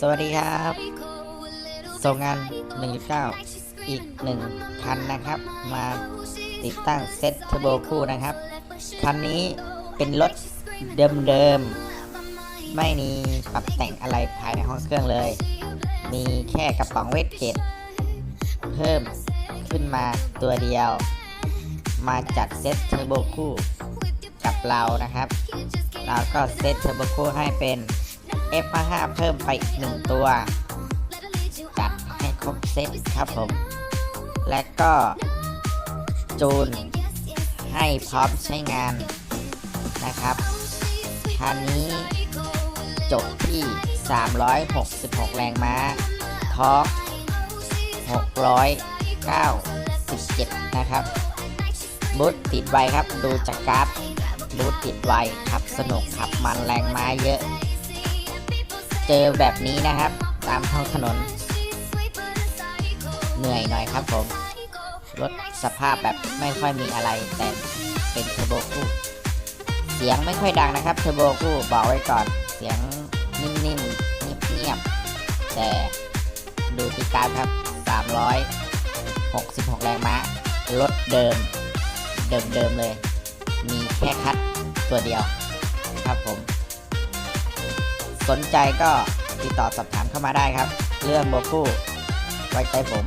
สวัสดีครับ ส่งงาน1.9อีก 1 คันนะครับ มาติดตั้งเซ็ตเทอร์โบคู่นะครับ คันนี้เป็นรถเดิมๆ ไม่มีปรับแต่งอะไรภายในห้องเครื่องเลย มีแค่กระป๋องเวทเกตเพิ่มขึ้นมาตัวเดียว มาจัดเซ็ตเทอร์โบคู่กับเรานะครับ เราก็เซ็ตเทอร์โบคู่ให้เป็น F5 เพิ่มไปอีกหนึ่งตัวจัดให้ครบเซตครับผม และก็จูนให้พร้อมใช้งานนะครับคันนี้จบที่ 366 แรงม้าทอร์ก697 นะครับ บูทติดไวครับ ดูจากกราฟ บูทติดไวขับสนุกขับมันแรงม้าเยอะ เจอแบบนี้นะครับ ตามท้องถนน เหนื่อยหน่อยครับผมรถสภาพแบบไม่ค่อยมีอะไร แต่เป็นเทอร์โบคู่ เสียงไม่ค่อยดังนะครับเทอร์โบคู่บอกไว้ก่อนเสียงนิ่มๆเงียบๆแต่ดูที่การครับ 366 แรงม้ารถเดิม เดิมๆเลย มีแค่คัดตัวเดียวครับผม สนใจก็ติดต่อสอบถามเข้ามาได้ครับ เรื่องโบกู้ไว้ใจผม